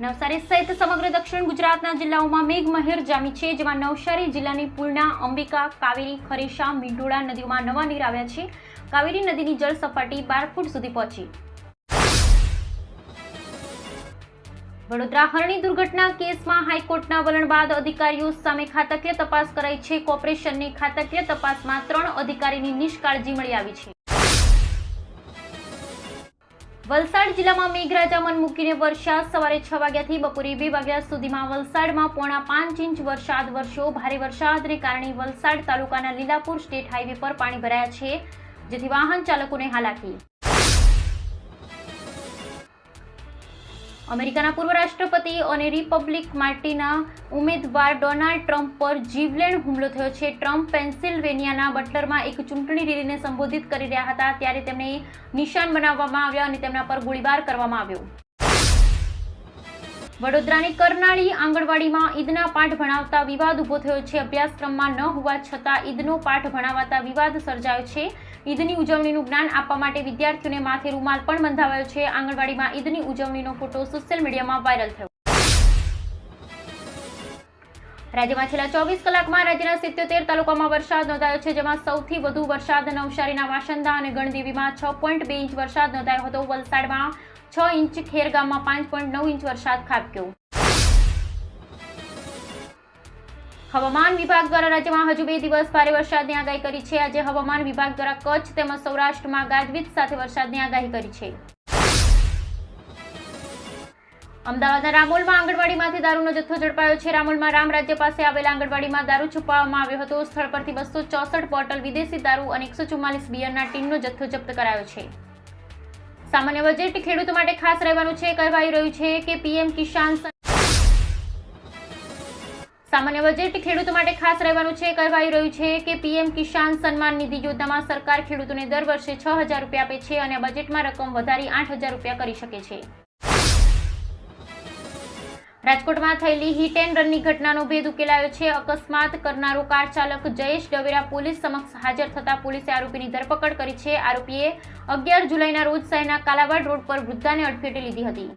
નવસારી સહિત સમગ્ર દક્ષિણ ગુજરાતના જિલ્લાઓમાં મેઘમહેર જામી છે, જેમાં નવસારી જિલ્લાની પૂર્ણા, અંબિકા, કાવેરી, ખરેશા, મીંઢોળા નદીઓમાં નવા નીર આવ્યા છે. કાવેરી નદીની જળ સપાટી બાર ફૂટ સુધી પહોંચી. વડોદરા હરણી દુર્ઘટના કેસમાં હાઈકોર્ટના વલણ બાદ અધિકારીઓ સામે ખાતાકીય તપાસ કરાઈ છે. કોર્પોરેશનની ખાતાકીય તપાસમાં ત્રણ અધિકારીની નિષ્કાળજી મળી આવી છે. વલસાડ જિલ્લામાં મેઘરાજા મન મૂકીને વરસાદ. સવારે છ વાગ્યાથી બપોરે બે વાગ્યા સુધીમાં વલસાડમાં પોણા પાંચ ઇંચ વરસાદ વરસ્યો. ભારે વરસાદને કારણે વલસાડ તાલુકાના લીલાપુર સ્ટેટ હાઈવે પર પાણી ભરાયા છે, જેથી વાહન ચાલકોને હાલાકી. અમેરિકાના પૂર્વ રાષ્ટ્રપતિ અને રિપબ્લિક પાર્ટીના ઉમેદવાર ડોનાલ્ડ ટ્રમ્પ પર જીવલેણ હુમલો થયો છે. ટ્રમ્પ પેન્સિલ્વેનિયાના બટલરમાં એક ચૂંટણી રેલીને સંબોધિત કરી રહ્યા હતા. ત્યારે તેમને નિશાન બનાવવામાં આવ્યા અને તેમના પર ગોળીબાર કરવામાં આવ્યો. વડોદરાની કરનાળી આંગણવાડીમાં ઈદના પાઠ ભણાવતા વિવાદ ઊભો થયો છે. અભ્યાસક્રમમાં ન હોવા છતાં ઈદનો પાઠ ભણાવાતા વિવાદ સર્જાયો છે. ઈદની ઉજવણીનું જ્ઞાન આપવા માટે વિદ્યાર્થીઓને માથે રૂમાલ પણ બંધાવાયો છે. આંગણવાડીમાં ઈદની ઉજવણીનો ફોટો સોશિયલ મીડિયામાં વાયરલ થયો. રાજ્યમાં છેલ્લા ચોવીસ કલાકમાં રાજ્યના સિત્યોતેર તાલુકામાં વરસાદ નોંધાયો છે, જેમાં સૌથી વધુ વરસાદ નવસારીના વાસંદા અને ગણદેવીમાં છ પોઈન્ટ બે ઇંચ વરસાદ નોંધાયો હતો. વલસાડમાં છ ઇંચ, ખેરગામમાં પાંચ પોઈન્ટ નવ ઇંચ વરસાદ ખાબક્યો. હવામાન વિભાગ દ્વારા રાજ્યમાં હજુ બે દિવસ ભારે વરસાદની આગાહી કરી છે. આજે હવામાન વિભાગ દ્વારા કચ્છ તેમજ સૌરાષ્ટ્રમાં ગાજવીજ સાથે વરસાદની આગાહી કરી છે. અમદાવાદના રામોલમાં આંગણવાડીમાંથી દારૂનો જથ્થો ઝડપાયો છે. રામોલમાં રામ રાજ્ય પાસે આવેલા આંગણવાડીમાં દારૂ છુપાવવામાં આવ્યો હતો. સ્થળ પરથી બસો ચોસઠ બોટલ વિદેશી દારૂ અને એકસો ચુમ્માલીસ બિયરના ટીનનો જથ્થો જપ્ત કરાયો છે. સામાન્ય બજેટ ખેડૂતો માટે ખાસ રહેવાનું છે. કહેવાઈ રહ્યું છે કે પીએમ કિસાન સામાન્ય બજેટ ખેડૂતો માટે ખાસ રહેવાનું છે. કહેવાઈ રહ્યું છે કે પીએમ કિસાન સન્માન નિધિ યોજનામાં સરકાર ખેડૂતોને દર વર્ષે છ હજાર રૂપિયા આપે છે અને બજેટમાં રકમ વધારી આઠ હજાર રૂપિયા કરી શકે છે. રાજકોટમાં થયેલી હિટ એન્ડ રનની ઘટનાનો ભેદ ઉકેલાયો છે. અકસ્માત કરનારો કાર ચાલક જયેશ ડવેરા પોલીસ સમક્ષ હાજર થતા પોલીસે આરોપીની ધરપકડ કરી છે. આરોપીએ અગિયાર જુલાઈના રોજ શહેરના કાલાવાડ રોડ પર વૃદ્ધાને અડફેટે લીધી હતી.